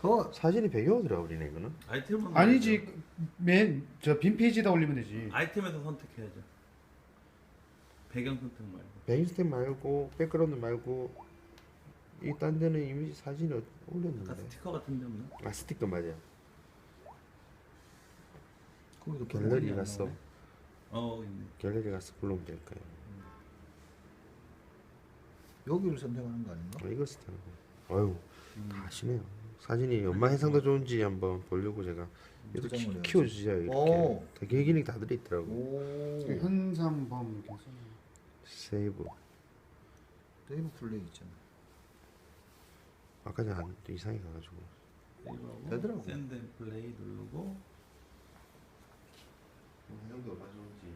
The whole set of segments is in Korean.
그거 사진이 배경으로 들어가 버리네 이거는. 아이템은 아니지 맨 저 빈 페이지에다 올리면 되지. 아이템에서 선택해야죠. 배경 선택 말고. 배경 스택 말고 백그라운드 말고 이 딴 데는 이미지 사진을 아까 올렸는데. 스티커 같은 데 없나? 아 스틱도 맞아. 거기도 갤러리 안 갔어. 나오네. 어 있네. 갤러리 가서 불러면 될 거예요. 여기를 선택하는 거 아닌가? 아, 이거 스택. 어유 다 아시네요. 사진이 얼마 해상도 좋은지 한번 보려고 제가 이렇게 키- 해야지. 키워주자 이렇게. 오. 되게 기능 다 들어있더라고. 오. 그 현상범 이렇게 써. 세이브. 데이브 플레이 있잖아. 아까 전에 안- 이상하게 가가지고. 되더라고. 샌드 플레이 누르고 해상도 얼마 좋은지.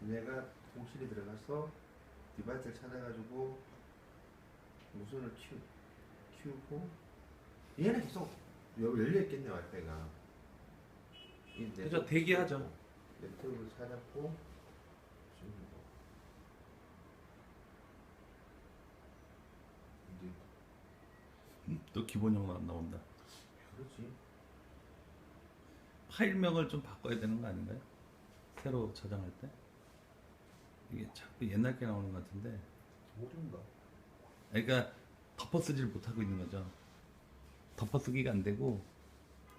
내가 통신이 들어가서 디바이스를 찾아가지고 무선을 키우, 키우고 얘는 계속 여- 열려 있겠네 와이파이가. 이 그죠, 네트워크 대기하죠. 네트워크를 찾았고 지금 뭐 이제 음, 또 기본형으로 안 나온다. 그렇지. 파일명을 좀 바꿔야 되는 거 아닌가요? 새로 저장할 때 이게 자꾸 옛날 게 나오는 것 같은데 어딘가? 그러니까 덮어쓰지를 못하고 있는 거죠 덮어쓰기가 안 되고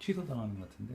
취소당하는 것 같은데